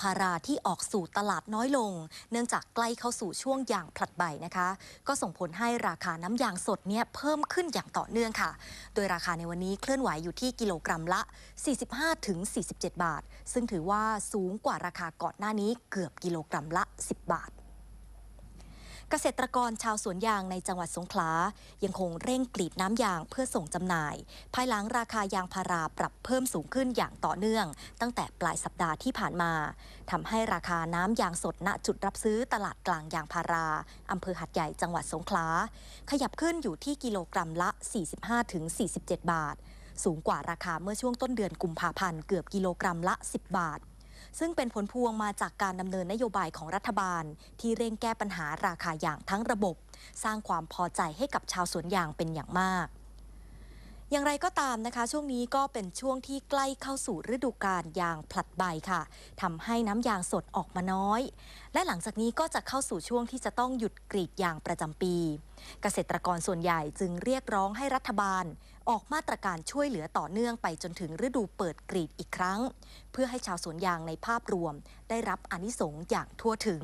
พาราที่ออกสู่ตลาดน้อยลง เนื่องจากใกล้เข้าสู่ช่วงยางผลัดใบนะคะ ก็ส่งผลให้ราคาน้ำยางสดเนี่ยเพิ่มขึ้นอย่างต่อเนื่องค่ะ โดยราคาในวันนี้เคลื่อนไหวอยู่ที่กิโลกรัมละ 45-47 บาท ซึ่งถือว่าสูงกว่าราคาก่อนหน้านี้เกือบกิโลกรัมละ 10 บาท เกษตรกรชาวสวนยางในจังหวัดสงขลา ยังคงเร่งกรีดน้ำยางเพื่อส่งจำหน่าย ภายหลังราคายางพาราปรับเพิ่มสูงขึ้นอย่างต่อเนื่อง ตั้งแต่ปลายสัปดาห์ที่ผ่านมาทำให้ราคาน้ำยางสดณจุดรับซื้อตลาดกลางยางพาราอำเภอหัดใหญ่จังหวัดสงขลา ขยับขึ้นอยู่ที่กิโลกรัมละ 45-47 บาท สูงกว่าราคาเมื่อช่วงต้นเดือนกุมภาพันธ์เกือบกิโลกรัมละ 10 บาท ซึ่งเป็นผลพวงมาจากการดำเนินนโยบายของรัฐบาล ที่เร่งแก้ปัญหาราคายางทั้งระบบ สร้างความพอใจให้กับชาวสวนยางเป็นอย่างมาก อย่างไรก็ตามนะคะ ช่วงนี้ก็เป็นช่วงที่ใกล้เข้าสู่ฤดูกาลยางผลัดใบค่ะทำให้น้ำยางสดออกมาน้อย และหลังจากนี้ก็จะเข้าสู่ช่วงที่จะต้องหยุดกรีดยางประจำปี เกษตรกรส่วนใหญ่จึงเรียกร้องให้รัฐบาล ออกมาตรการช่วยเหลือต่อเนื่องไปจนถึงฤดูเปิดกรีดอีกครั้ง เพื่อให้ชาวสวนยางในภาพรวม ได้รับอนิสงส์อย่างทั่วถึง